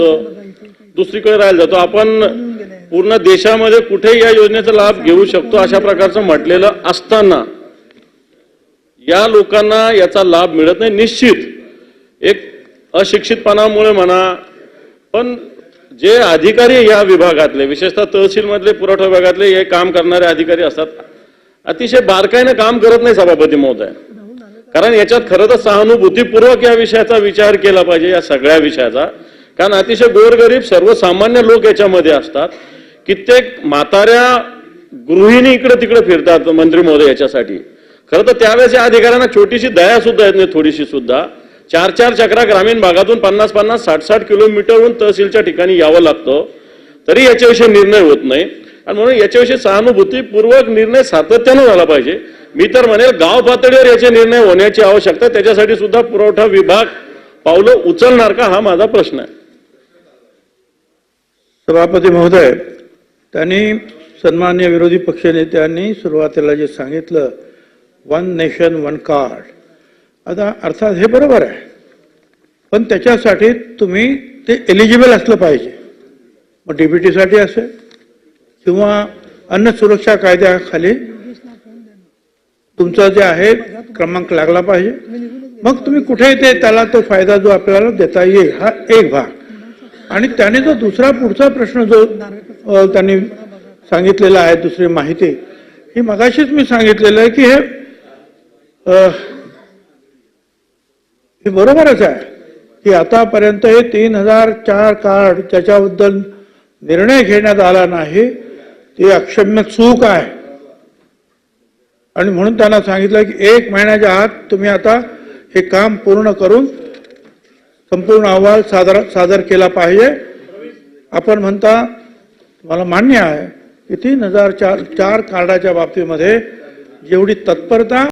दुसरीकडे राहिला जातो. आपण पूर्ण देशामध्ये कुठेही या योजनेचा लाभ घेऊ शकतो अशा प्रकारचं म्हटलेलं असताना या लोकांना याचा लाभ मिळत नाही निश्चित. एक अशिक्षितपणामुळे म्हणा पण जे अधिकारी या विभागातले विशेषतः तहसीलमधले पुरवठा विभागातले हे काम करणारे अधिकारी असतात अतिशय बारकाईने काम करत नाही सभापती महोदय. कारण याच्यात खरं तर सहानुभूतीपूर्वक या विषयाचा विचार केला पाहिजे या सगळ्या विषयाचा. कारण अतिशय गोरगरीब सर्वसामान्य लोक याच्यामध्ये असतात. कित्येक म्हाताऱ्या गृहिणी इकडे तिकडे फिरतात मंत्री महोदय याच्यासाठी. खरं तर त्यावेळेस या अधिकाऱ्यांना छोटीशी दया सुद्धा येत नाही थोडीशी सुद्धा. चार चार चक्रा ग्रामीण भागातून पन्नास पन्नास साठ साठ किलोमीटरहून तहसीलच्या ठिकाणी यावं लागतं. तरी याच्याविषयी निर्णय होत नाही. आणि म्हणून याच्याविषयी सहानुभूतीपूर्वक निर्णय सातत्यानं झाला पाहिजे. मी तर म्हणेल गाव पातळीवर याचे निर्णय होण्याची आवश्यकता त्याच्यासाठी सुद्धा पुरवठा विभाग पावलं उचलणार का हा माझा प्रश्न आहे. सभापती महोदय त्यांनी सन्मान्य विरोधी पक्षनेत्यांनी सुरुवातीला जे सांगितलं वन नेशन वन कार्ड आता अर्थात हे बरोबर आहे. पण त्याच्यासाठी तुम्ही ते एलिजिबल असलं पाहिजे. मग डीबीटीसाठी असेल किंवा अन्न सुरक्षा कायद्याखाली तुमचा जे आहे क्रमांक लागला पाहिजे. मग तुम्ही कुठे ते त्याला तो फायदा जो आपल्याला देता येईल हा एक भाग. आणि त्याने जो दुसरा पुढचा प्रश्न जो त्यांनी सांगितलेला आहे दुसरी माहिती ही मगाशीच मी सांगितलेलं आहे की हे हे बरोबरच आहे की आतापर्यंत हे तीन हजार चार कार्ड त्याच्याबद्दल निर्णय घेण्यात आला नाही ती अक्षम्य चूक आहे. आणि म्हणून त्यांना सांगितलं की एक महिन्याच्या आत तुम्ही आता हे काम पूर्ण करून संपूर्ण अहवाल सादर सादर केला पाहिजे. आपण म्हणता मला मान्य आहे की तीन हजार चार चार कार्डाच्या बाबतीमध्ये जेवढी तत्परता